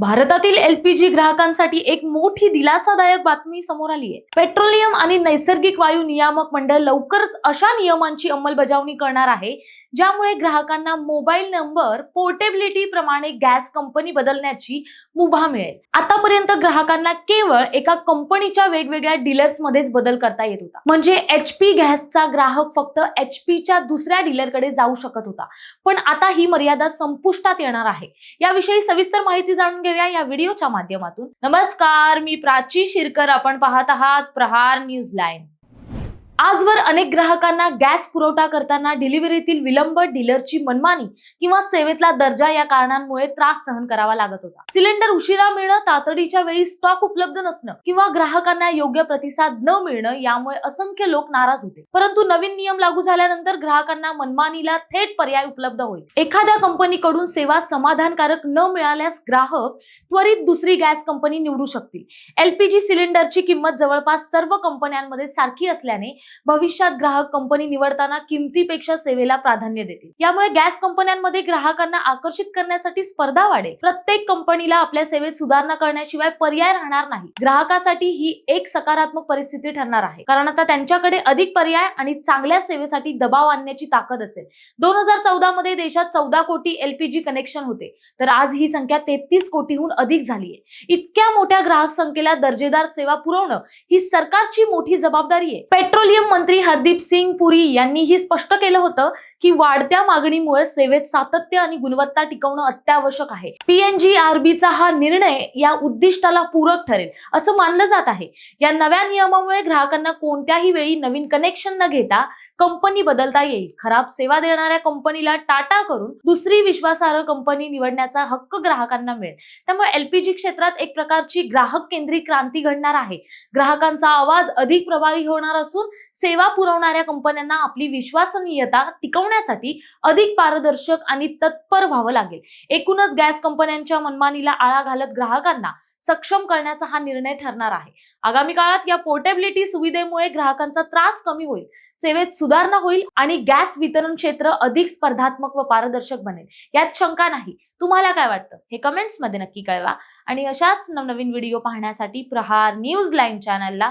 भारतातील एलपीजी ग्राहकांसाठी एक मोठी दिलासादायक बातमी समोर आली आहे पेट्रोलियम आणि नैसर्गिक वायू नियामक मंडळ लवकरच अशा नियमांची अंमलबजावणी करणार आहे ज्यामुळे ग्राहकांना मोबाईल नंबर पोर्टेबिलिटी प्रमाणे गॅस कंपनी बदलण्याची मुभा मिळेल. आतापर्यंत ग्राहकांना केवळ एका कंपनीच्या वेगवेगळ्या डीलर्स मध्येच बदल करता येत होता. म्हणजे एच पी गॅसचा ग्राहक फक्त एच दुसऱ्या डीलरकडे जाऊ शकत होता. पण आता ही मर्यादा संपुष्टात येणार आहे. याविषयी सविस्तर माहिती जाणून घेऊया या व्हिडिओच्या माध्यमातून. नमस्कार मी प्राची शिरकर. आपण पाहत आहात प्रहार न्यूज लाईन आजवर अनेक ग्राहकांना गॅस पुरवठा करताना डिलिव्हरीतील विलंब डीलरची मनमानी किंवा सेवेतला दर्जा या कारणांमुळे त्रास सहन करावा लागत होता. सिलेंडर उशिरा मिळणं तातडीच्या वेळी स्टॉक उपलब्ध नसणं किंवा ग्राहकांना योग्य प्रतिसाद न मिळणं यामुळे असंख्य लोक नाराज होते. परंतु नवीन नियम लागू झाल्यानंतर ग्राहकांना मनमानीला थेट पर्याय उपलब्ध होईल. एखाद्या कंपनीकडून सेवा समाधानकारक न मिळाल्यास ग्राहक त्वरित दुसरी गॅस कंपनी निवडू शकतील. एलपीजी सिलेंडरची किंमत जवळपास सर्व कंपन्यांमध्ये सारखी असल्याने भविष्यात ग्राहक कंपनी निवडताना किमतीपेक्षा सेवेला प्राधान्य देतील. यामुळे गॅस कंपन्यांमध्ये ग्राहकांना आकर्षित करण्यासाठी स्पर्धा वाढेल. प्रत्येक कंपनीला आपल्या सेवेत सुधारणा करण्याशिवाय पर्याय राहणार नाही. ग्राहकासाठी ही एक सकारात्मक परिस्थिती ठरणार आहे. कारण आता त्यांच्याकडे अधिक पर्याय आणि चांगल्या सेवेसाठी दबाव आणण्याची ताकद असेल. दोन हजार चौदा मध्ये देशात चौदा कोटी एलपीजी कनेक्शन होते. तर आज ही संख्या तेहतीस कोटीहून अधिक झाली आहे इतक्या मोठ्या ग्राहक संख्येला दर्जेदार सेवा पुरवणं ही सरकारची मोठी जबाबदारी आहे. पेट्रोलियम मंत्री हरदीप सिंग पुरी यांनीही स्पष्ट केलं होतं की वाढत्या मागणीमुळे सेवेत सातत्य आणि गुणवत्ता टिकवणं अत्यावश्यक आहे. पीएनजीआरबीचा हा निर्णय या उद्दिष्टाला पूरक ठरेल असं मानलं जात आहे. या नव्या नियमामुळे ग्राहकांना कोणत्याही वेळी नवीन कनेक्शन न घेता कंपनी बदलता येईल. खराब सेवा देणाऱ्या कंपनीला टाटा करून दुसरी विश्वासार्ह कंपनी निवडण्याचा हक्क ग्राहकांना मिळेल. त्यामुळे एलपीजी क्षेत्रात एक प्रकारची ग्राहक केंद्रित क्रांती घडणार आहे. ग्राहकांचा आवाज अधिक प्रभावी होणार असून सेवा पुरवणाऱ्या कंपन्यांना आपली विश्वसनीयता टिकवण्यासाठी अधिक पारदर्शक आणि तत्पर व्हावं लागेल. एकूणच गॅस कंपन्यांच्या मनमानीला आळा घालत ग्राहकांना सक्षम करण्याचा हा निर्णय ठरणार आहे. आगामी काळात या पोर्टेबिलिटी सुविधेमुळे ग्राहकांचा त्रास कमी होईल सेवेत सुधारणा होईल आणि गॅस वितरण क्षेत्र अधिक स्पर्धात्मक व पारदर्शक बनेल. यात शंका नाही. तुम्हाला काय वाटतं? हे कमेंट्समध्ये नक्की कळवा. आणि अशाच नवनवीन व्हिडिओ पाहण्यासाठी प्रहार न्यूज लाईन चॅनलला